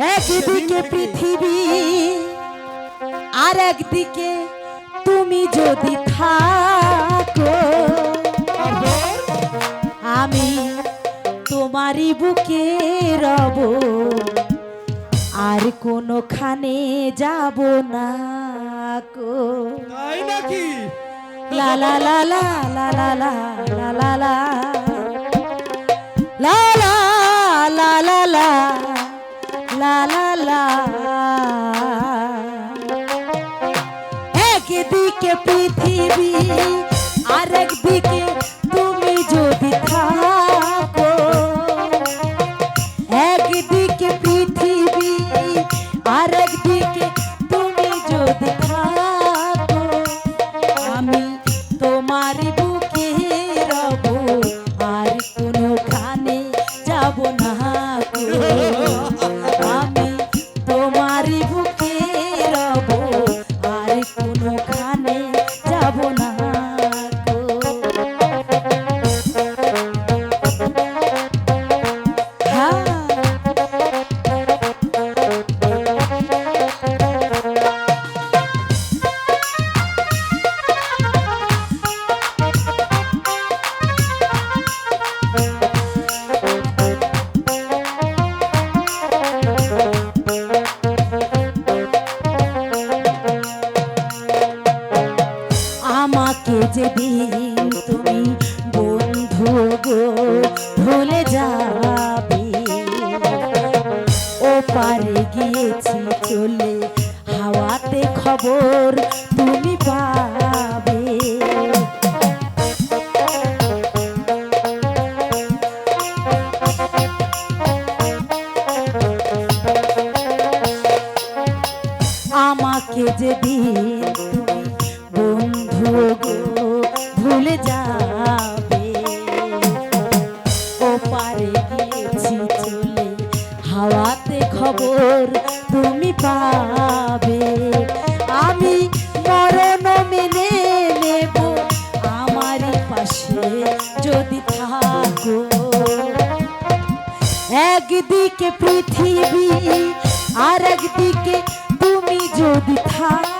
একদিকে পৃথিবী আর একদিকে তুমি যদি থাকো আমি তোমারই বুকে রব আর কোনোখানে যাব না কো নাকি লা লা লা লা লা লা লা লা লা লা লা লা লা লা লা লা লা। একদিকে পৃথিবী আর একদিকে খবর তুমি পাবে। আমাকে যেদিন তুমি বন্ধু ভুলে যাবে। ও পারে গিয়েছি চলে, হাওয়াতে খবর তুমি পাবে। একদিকে পৃথিবী আর একদিকে তুমি যদি থাকো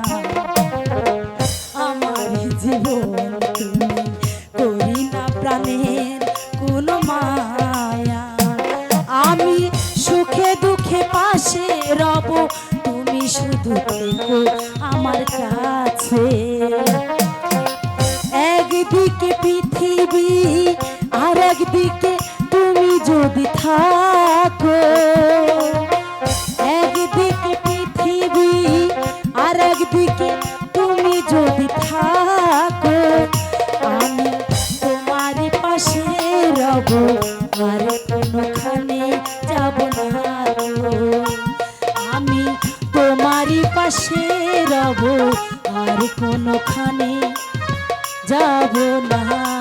থেকো আমার কাছে। একদিকে পৃথিবী আর একদিকে তুমি যদি থাকো। একদিকে পৃথিবী আর একদিকে তুমি যদি থাকো। আমি তোমার পাশে রব। রব আর কোনোখানে যাব না।